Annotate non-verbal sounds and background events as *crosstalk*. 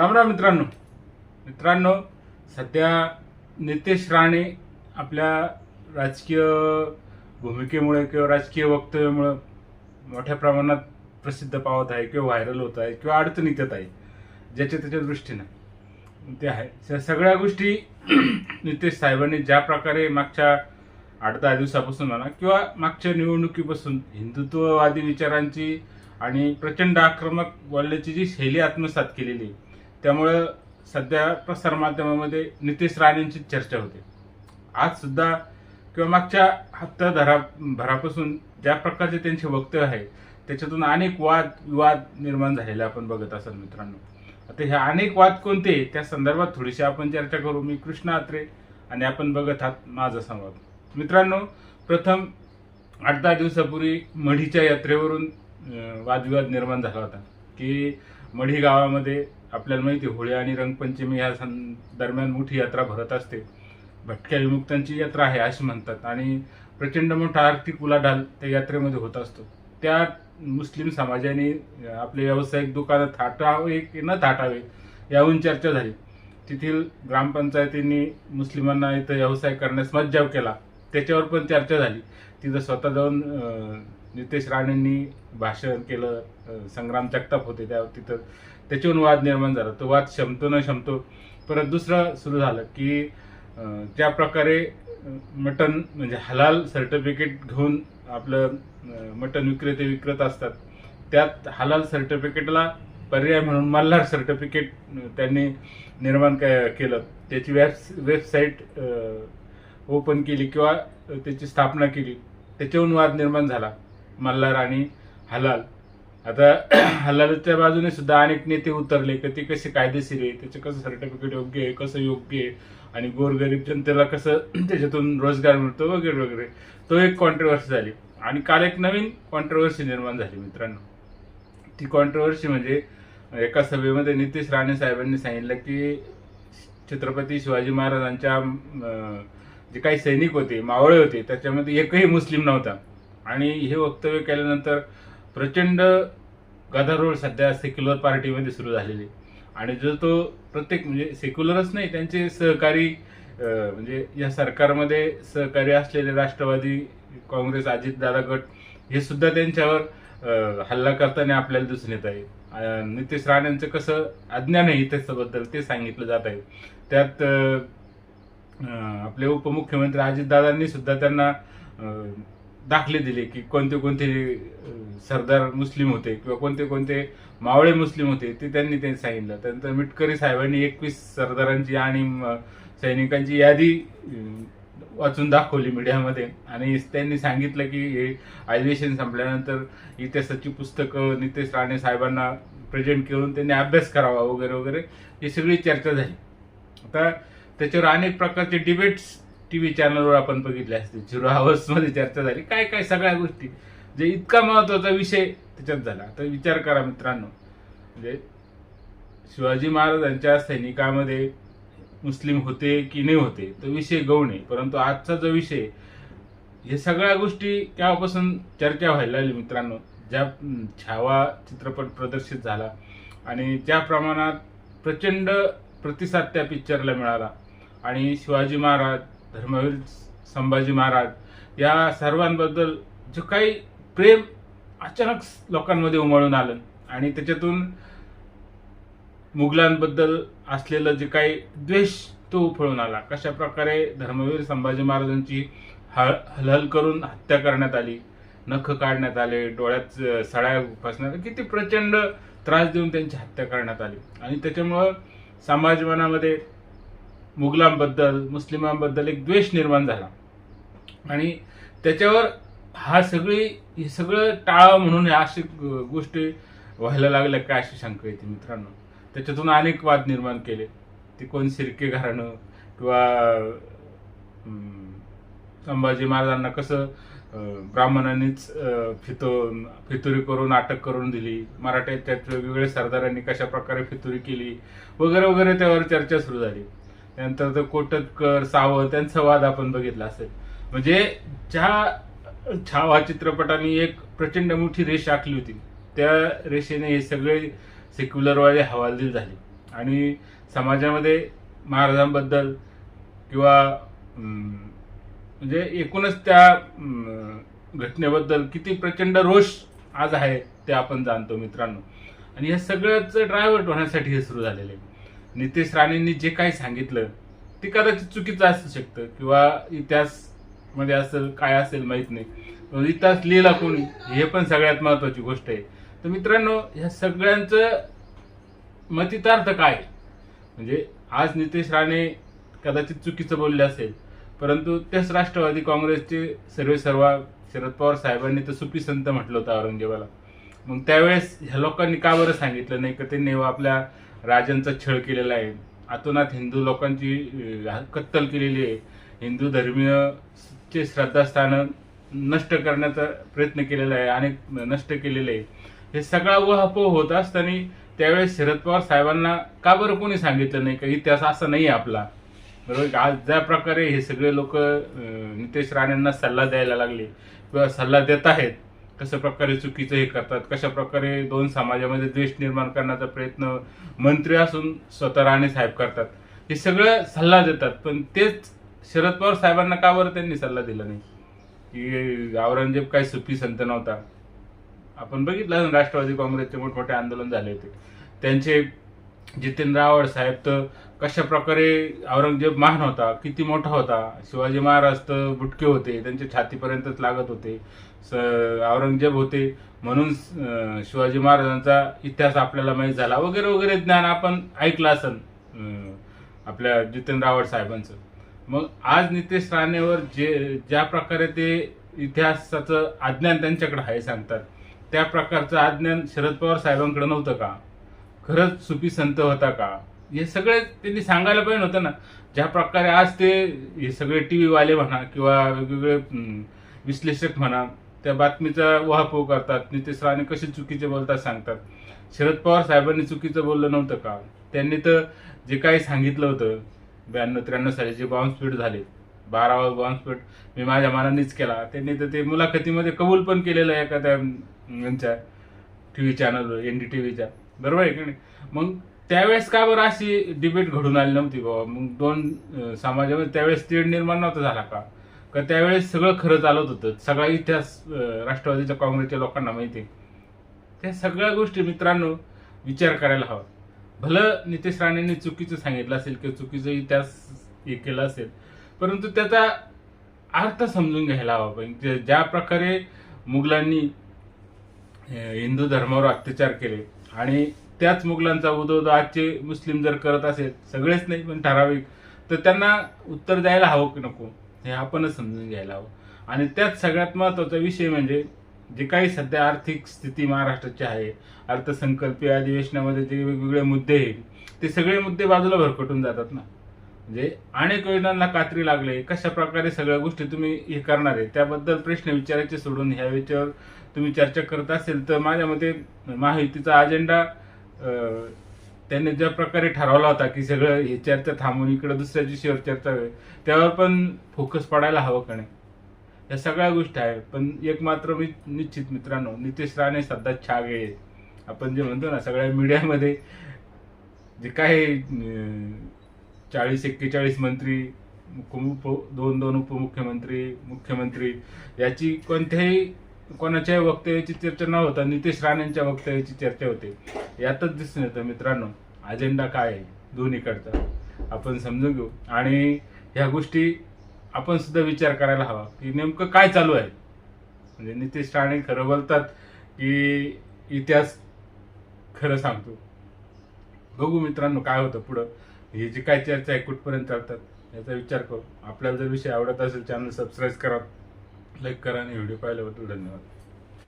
राम राम मित्रांनो. मित्रांनो सध्या नितेश राणे आपल्या राजकीय भूमिकेमुळे किंवा राजकीय वक्तव्यामुळे मोठ्या प्रमाणात प्रसिद्ध पावत आहे किंवा व्हायरल होत आहे किंवा अडचणीत येत आहे ज्याच्या त्याच्या दृष्टीनं ते आहे. त्या सगळ्या गोष्टी *clears throat* नितेश साहेबांनी ज्या प्रकारे मागच्या आठ दहा दिवसापासून म्हणा किंवा मागच्या निवडणुकीपासून हिंदुत्ववादी विचारांची आणि प्रचंड आक्रमक बोलण्याची जी शैली आत्मसात केलेली आहे, त्यामुळं सध्या प्रसारमाध्यमामध्ये नितेश राणेंची चर्चा होते. आज सुद्धा किंवा मागच्या हप्ता धरा भरापासून ज्या प्रकारचे त्यांचे वक्तव्य आहे त्याच्यातून अनेक वाद विवाद निर्माण झालेले आपण बघत असाल मित्रांनो. आता हे अनेक वाद कोणते त्या संदर्भात थोडीशी आपण चर्चा करू. मी कृष्ण आत्रे आणि आपण बघत आहात माझा संवाद. मित्रांनो प्रथम आठ दहा दिवसापूर्वी मढीच्या यात्रेवरून वादविवाद निर्माण झाला होता की मढी गावामध्ये आपल्याला माहिती होळी आणि रंगपंचमी या सं दरम्यान मोठी यात्रा भरत असते. भटक्या विमुक्तांची यात्रा आहे अशी म्हणतात. आणि प्रचंड मोठा आर्थिक उलाढाल त्या यात्रेमध्ये होत असतो. त्या मुस्लिम समाजाने आपले व्यावसायिक दुकानं थाटावे की न थाटावे याहून चर्चा झाली. तेथील ग्रामपंचायतींनी मुस्लिमांना इथं व्यवसाय करण्यास मज्जाव केला. त्याच्यावर पण चर्चा झाली. तिथं स्वतः जाऊन नितेश राणेंनी भाषण केलं संग्राम जगताप होते त्या तिथं. त्याच्यावरून वाद निर्माण झाला. तो वाद शमतो न शमतो परत दुसरं सुरू झालं की ज्या प्रकारे मटन म्हणजे हलाल सर्टिफिकेट घेऊन आपलं मटन मटण विक्रेते विक्रत असतात त्यात हलाल सर्टिफिकेटला पर्याय म्हणून मल्हार सर्टिफिकेट त्यांनी निर्माण केलं. त्याची वेब वेबसाईट ओपन केली किंवा त्याची स्थापना केली. त्याच्याहून वाद निर्माण झाला. मल्हार आणि हलाल. आता *clears throat* हलालच्या बाजूने सुद्धा अनेक नेते उतरले की ते कसे कायदेशीर आहे त्याचं कसं सर्टिफिकेट योग्य आहे कसं योग्य आहे आणि गोरगरीब जनतेला कसं *clears throat* त्याच्यातून रोजगार मिळतो वगैरे वगैरे. तो एक कॉन्ट्रोवर्सी झाली. आणि काल एक नवीन कॉन्ट्रोवर्सी निर्माण झाली मित्रांनो. ती कॉन्ट्रोवर्सी म्हणजे एका सभेमध्ये नितेश राणे साहेबांनी सांगितलं की छत्रपती शिवाजी महाराजांच्या जे काही सैनिक होते मावळे होते त्याच्यामध्ये एकही मुस्लिम नव्हता. आणि हे वक्तव्य केल्यानंतर प्रचंड गदारोळ सध्या सेक्युलर पार्टीमध्ये सुरू झालेली आणि जो तो प्रत्येक म्हणजे सेक्युलरच नाही त्यांचे सहकारी म्हणजे या सरकारमध्ये सहकारी असलेले राष्ट्रवादी काँग्रेस अजितदादा गट हे सुद्धा त्यांच्यावर हल्ला करताना आपल्याला दिसून येत आहे. नितेश राणेंचं कसं अज्ञान आहे त्याच्याबद्दल ते सांगितलं जात आहे. त्यात आपले उपमुख्यमंत्री अजितदादांनी सुद्धा त्यांना दाखले दिले की कोणते कोणते सरदार मुस्लिम होते किंवा कोणते कोणते मावळे मुस्लिम होते ते त्यांनी त्यांनी सांगितलं. त्यानंतर मिटकरी साहेबांनी एकवीस सरदारांची आणि सैनिकांची यादी वाचून दाखवली मीडियामध्ये. आणि त्यांनी सांगितलं की हे अधिवेशन संपल्यानंतर इतिहासाची पुस्तकं नितेश राणे साहेबांना प्रेझेंट करून त्यांनी अभ्यास करावा वगैरे वगैरे ही सगळी चर्चा झाली. आता त्याच्यावर अनेक प्रकारचे डिबेट्स टी व्ही चॅनलवर आपण बघितले असतील झिरो मध्ये चर्चा झाली. काय काय सगळ्या गोष्टी. जे इतका महत्त्वाचा विषय त्याच्यात झाला. तर विचार करा मित्रांनो. म्हणजे शिवाजी महाराजांच्या सैनिकामध्ये मुस्लिम होते की नाही होते तो विषय गौण आहे. परंतु आजचा जो विषय हे सगळ्या गोष्टी केव्हापासून चर्चा व्हायला लागली मित्रांनो? ज्या छावा चित्रपट प्रदर्शित झाला आणि ज्या प्रमाणात प्रचंड प्रतिसाद त्या पिक्चरला मिळाला. आणि शिवाजी महाराज धर्मवीर संभाजी महाराज या सर्वांबद्दल जे काही प्रेम अचानक लोकांमध्ये उमळून आलं आणि त्याच्यातून मुघलांबद्दल असलेलं जे काही द्वेष तो उफळून आला. कशा प्रकारे धर्मवीर संभाजी महाराजांची हळ हलहल करून हत्या करण्यात आली नख काढण्यात आले डोळ्यात सळ्या फसण्यात किती प्रचंड त्रास देऊन त्यांची हत्या करण्यात आली. आणि त्याच्यामुळं समाज मनामध्ये मुघलांबद्दल मुस्लिमांबद्दल एक द्वेष निर्माण झाला. आणि त्याच्यावर हा सगळी हे सगळं टाळावं म्हणून ह्या अशी गोष्टी व्हायला लागल्या काय अशी शंका येते मित्रांनो? त्याच्यातून अनेक वाद निर्माण केले. ते कोण शिरके घराणं किंवा संभाजी महाराजांना कसं ब्राह्मणांनीच फितो फितुरी करून अटक करून दिली. मराठ्याच्या वेगवेगळ्या सरदारांनी कशा प्रकारे फितुरी केली? वगैरे वगैरे त्यावर चर्चा सुरू झाली. त्यानंतर तर कोटतकर सावंत त्यांचा वाद आपण बघितला असेल. म्हणजे ज्या छावा चित्रपटाने एक प्रचंड मोठी रेष आखली होती. त्या रेषेने हे सगळे सेक्युलरवाले हवालदिल झाले. आणि समाजामध्ये महाराजांबद्दल किंवा म्हणजे एकूणच त्या घटनेबद्दल किती प्रचंड रोष आज आहे ते आपण जाणतो मित्रांनो. आणि हे सगळ्याचं ड्रायव्हर होण्यासाठी हे सुरू झालेलं आहे. नितेश राणेंनी जे काही सांगितलं ते कदाचित चुकीचं असू शकतं किंवा इतिहासमध्ये असेल काय असेल माहीत नाही. इतिहास लिहिला कोणी हे पण सगळ्यात महत्वाची गोष्ट आहे. तर मित्रांनो ह्या सगळ्यांचं मतितार्थ काय? म्हणजे आज नितेश राणे कदाचित चुकीचं बोलले असेल परंतु तेच राष्ट्रवादी काँग्रेसचे सर्वे सर्वा शरद पवार साहेबांनी तर सुपी संत म्हटलं होतं औरंगजेबाला. मग त्यावेळेस ह्या लोकांनी का बरं सांगितलं? नाही का त्यांनी आपल्या राजांचा छळ केलेला आहे. आतोनात हिंदू लोकांची कत्तल केलेली आहे. हिंदू धर्मीय चे श्रद्धास्थानं नष्ट करण्याचा प्रयत्न केलेला आहे अनेक नष्ट केलेले आहे. हे सगळा उहापोह होत असताना त्यावेळेस शरद पवार साहेबांना का बरं कोणी सांगितलं नाही? का इतिहास असा नाही आहे आपला. बरोबर आज ज्या प्रकारे हे सगळे लोक नितेश राणेंना सल्ला द्यायला लागले किंवा सल्ला देत आहेत कशा प्रकारे चुकीचं हे करतात कशा प्रकारे दोन समाजामध्ये द्वेष निर्माण करण्याचा प्रयत्न मंत्री असून स्वतः राणे साहेब करतात हे सगळं सल्ला देतात. पण तेच शरद पवार साहेबांना का बरं त्यांनी सल्ला दिला नाही? की औरंगजेब काय सुफी संत नव्हता. आपण बघितलं राष्ट्रवादी काँग्रेसचे मोठमोठे आंदोलन झाले होते. त्यांचे जितेंद्र आव्हाड साहेब तर कशा प्रकारे औरंगजेब महान होता किती मोठा होता. शिवाजी महाराज तर बुटके होते त्यांच्या छातीपर्यंतच लागत होते. स औरंगजेब होते म्हणून शिवाजी महाराजांचा इतिहास आपल्याला माहीत झाला. वगैरे वगैरे ज्ञान आपण ऐकलं असन आपल्या जितेंद्र आव्हाड साहेबांचं. मग आज नितेश राणेवर जे ज्या प्रकारे ते इतिहासाचं अज्ञान त्यांच्याकडे आहे सांगतात त्या प्रकारचं अज्ञान शरद पवार साहेबांकडे नव्हतं का? खरंच सुफी संत होता का? हे सगळे त्यांनी सांगायला पाहिजे होतं ना. ज्या प्रकारे आज ते हे सगळे टी व्हीवाले म्हणा किंवा वेगवेगळे विश्लेषक म्हणा त्या बातमीचा वाहपोह करतात. नितेश राणे कसे चुकीचे बोलतात सांगतात. शरद पवार साहेबांनी चुकीचं बोललं नव्हतं का? त्यांनी तर जे काही सांगितलं होतं ब्याण्णव त्र्याण्णव साली जे बॉम्बस्फोट झाले बारावा बॉम्बस्फोट मी माझ्या मनानेच केला. त्यांनी तर ते मुलाखतीमध्ये कबूल पण केलेलं आहे एखाद्या यांच्या टी व्ही चॅनलवर एन डी टी व्हीच्या बरोबर आहे की नाही? मग त्यावेळेस का बरं अशी डिबेट घडून आली नव्हती बाबा? मग दोन समाजामध्ये त्यावेळेस तेढ निर्माण नव्हता झाला का? का त्यावेळेस सगळं खरं चालत होतं? सगळा इतिहास राष्ट्रवादीच्या काँग्रेसच्या लोकांना माहिती आहे. त्या सगळ्या गोष्टी मित्रांनो विचार करायला हवा. भलं नितेश राणेंनी चुकीचं सांगितलं असेल किंवा चुकीचं इतिहास हे केलं असेल परंतु त्याचा अर्थ समजून घ्यायला हवा. पाहिजे ज्या प्रकारे मुघलांनी हिंदू धर्मावर अत्याचार केले आणि त्याच मुघलांचा उदोद आजचे मुस्लिम जर करत असेल सगळेच नाही पण ठराविक तर त्यांना उत्तर द्यायला हवं की नको हे आपणच समजून घ्यायला हवं. आणि त्यात सगळ्यात महत्त्वाचा विषय म्हणजे जे काही सध्या आर्थिक स्थिती महाराष्ट्राची आहे अर्थसंकल्पीय अधिवेशनामध्ये जे वेगवेगळे मुद्दे आहेत ते सगळे मुद्दे बाजूला भरकटून जातात ना. म्हणजे अनेक योजनांना कात्री लागले कशा प्रकारे सगळ्या गोष्टी तुम्ही हे करणार आहे त्याबद्दल प्रश्न विचारायचे सोडून ह्या विषयावर तुम्ही चर्चा करत असेल तर माझ्या मते महायुतीचा अजेंडा त्यांनी ज्या प्रकारे ठरवला होता की सगळं हे चर्चा थांबून इकडे दुसऱ्या दिवशीवर चर्चा होईल त्यावर पण फोकस पडायला हवं का नाही? या सगळ्या गोष्टी आहेत पण एक मात्र मी निश्चित मित्रांनो नितेश राणे सध्या छाग आहे आपण जे म्हणतो ना सगळ्या मीडियामध्ये जे काही चाळीस एक्केचाळीस मंत्री उप दोन दोन उपमुख्यमंत्री मुख्यमंत्री याची कोणत्याही कोणाच्याही वक्तव्याची चर्चा न होता नितेश राणेंच्या वक्तव्याची चर्चा होते. यातच दिसून येतं मित्रांनो अजेंडा काय आहे? दोन्हीकडचा. आपण समजून घेऊ. आणि ह्या गोष्टी आपण सुद्धा विचार करायला हवा की नेमकं काय चालू आहे? म्हणजे नितेश राणे खरं बोलतात की इतिहास खरं सांगतो. बघू मित्रांनो काय होतं पुढं. हे जी काय चर्चा आहे कुठपर्यंत चालतात याचा विचार करू. आपल्याला जर विषय आवडत असेल चॅनल सबस्क्राईब करा लाईक करा आणि व्हिडिओ पाहिल्याबद्दल धन्यवाद.